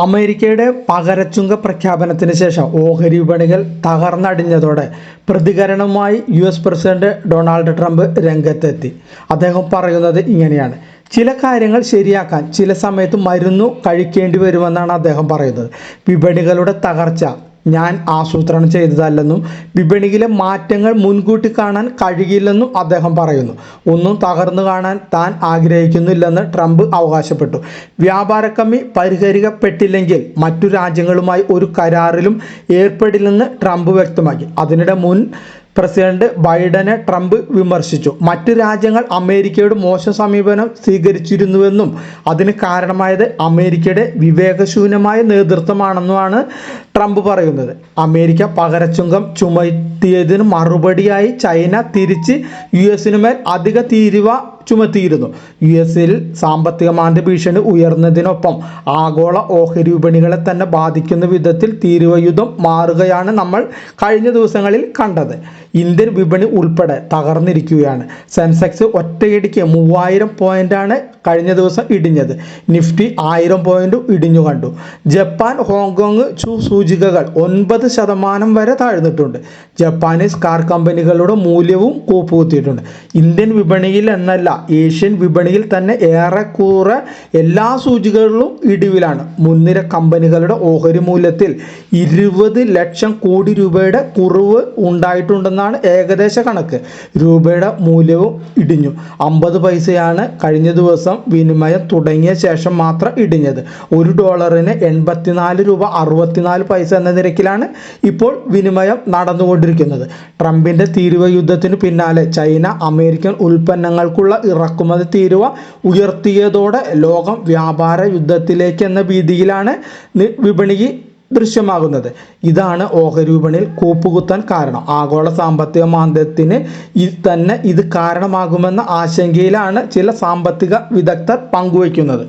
അമേരിക്കയുടെ പകരച്ചുങ്ക പ്രഖ്യാപനത്തിന് ശേഷം ഓഹരി വിപണികൾ തകർന്നടിഞ്ഞതോടെ പ്രതികരണവുമായി U S president Donald Trump രംഗത്തെത്തി. അദ്ദേഹം പറയുന്നത് ഇങ്ങനെയാണ്. ചില കാര്യങ്ങൾ ശരിയാക്കാൻ ചില സമയത്ത് മരുന്നു കഴിക്കേണ്ടി വരുമെന്നാണ് അദ്ദേഹം പറയുന്നത്. വിപണികളുടെ തകർച്ച ഞാൻ ആസൂത്രണം ചെയ്തതല്ലെന്നും വിപണിയിലെ മാറ്റങ്ങൾ മുൻകൂട്ടി കാണാൻ കഴിയില്ലെന്നും അദ്ദേഹം പറയുന്നു. ഒന്നും തകർന്നു കാണാൻ താൻ ആഗ്രഹിക്കുന്നില്ലെന്ന് ട്രംപ് അവകാശപ്പെട്ടു. വ്യാപാര കമ്മി പരിഹരിക്കപ്പെട്ടില്ലെങ്കിൽ മറ്റു രാജ്യങ്ങളുമായി ഒരു കരാറിലും ഏർപ്പെടില്ലെന്ന് ട്രംപ് വ്യക്തമാക്കി. അതിനിടെ മുൻ പ്രസിഡന്റ് ബൈഡനെ ട്രംപ് വിമർശിച്ചു. മറ്റ് രാജ്യങ്ങൾ അമേരിക്കയുടെ മോശം സമീപനം സ്വീകരിച്ചിരുന്നുവെന്നും അതിന് കാരണമായത് അമേരിക്കയുടെ വിവേകശൂന്യമായ നേതൃത്വമാണെന്നുമാണ് ട്രംപ് പറയുന്നത്. അമേരിക്ക പകരച്ചുങ്കം ചുമത്തിയതിന് മറുപടിയായി ചൈന തിരിച്ച് യു എസിന് മേൽ അധിക തീരുവ ചുമത്തിയിരുന്നു. യു എസിൽ സാമ്പത്തിക മാന്ദ്യ ഭീഷണി ഉയർന്നതിനൊപ്പം ആഗോള ഓഹരി വിപണികളെ തന്നെ ബാധിക്കുന്ന വിധത്തിൽ തീരുവയുദ്ധം മാറുകയാണ് നമ്മൾ കഴിഞ്ഞ ദിവസങ്ങളിൽ കണ്ടത്. ഇന്ത്യൻ വിപണി ഉൾപ്പെടെ തകർന്നിരിക്കുകയാണ്. സെൻസെക്സ് ഒറ്റയടിക്ക് മൂവായിരം പോയിന്റാണ് കഴിഞ്ഞ ദിവസം ഇടിഞ്ഞത്. നിഫ്റ്റി ആയിരം പോയിന്റ് ഇടിഞ്ഞു കണ്ടു. ജപ്പാൻ ഹോങ്കോങ് സൂചികകൾ ഒൻപത് ശതമാനം വരെ താഴ്ന്നിട്ടുണ്ട്. ജപ്പാനീസ് കാർ കമ്പനികളുടെ മൂല്യവും കൂപ്പുകുത്തിയിട്ടുണ്ട്. ഇന്ത്യൻ വിപണിയിൽ എന്നല്ല ഏഷ്യൻ വിപണിയിൽ തന്നെ ഏറെക്കുറെ എല്ലാ സൂചികകളിലും ഇടിവിലാണ്. മുൻനിര കമ്പനികളുടെ ഓഹരി മൂല്യത്തിൽ ഇരുപത് ലക്ഷം കോടി രൂപയുടെ കുറവ് ഉണ്ടായിട്ടുണ്ടെന്നാണ് ഏകദേശ കണക്ക്. രൂപയുടെ മൂല്യവും ഇടിഞ്ഞു. അമ്പത് പൈസയാണ് കഴിഞ്ഞ ദിവസം വിനിമയം തുടങ്ങിയ ശേഷം മാത്രം ഇടിഞ്ഞത്. ഒരു ഡോളറിന് എൺപത്തിനാല് രൂപ അറുപത്തിനാല് പൈസ എന്ന നിരക്കിലാണ് ഇപ്പോൾ വിനിമയം നടന്നുകൊണ്ടിരിക്കുന്നത്. ട്രംപിന്റെ തീരുവ യുദ്ധത്തിന് പിന്നാലെ ചൈന അമേരിക്കൻ ഉൽപ്പന്നങ്ങൾക്കുള്ള ഇറക്കുമതി തീരുവ ഉയർത്തിയതോടെ ലോകം വ്യാപാര യുദ്ധത്തിലേക്ക് എന്ന ഭീതിയിലാണ് വിപണി ദൃശ്യമാകുന്നത്. ഇതാണ് ഓഹരി വിപണിയിൽ കൂപ്പുകുത്താൻ കാരണം. ആഗോള സാമ്പത്തിക മാന്ദ്യത്തിന് തന്നെ ഇത് കാരണമാകുമെന്ന ആശങ്കയിലാണ് ചില സാമ്പത്തിക വിദഗ്ധർ പങ്കുവയ്ക്കുന്നത്.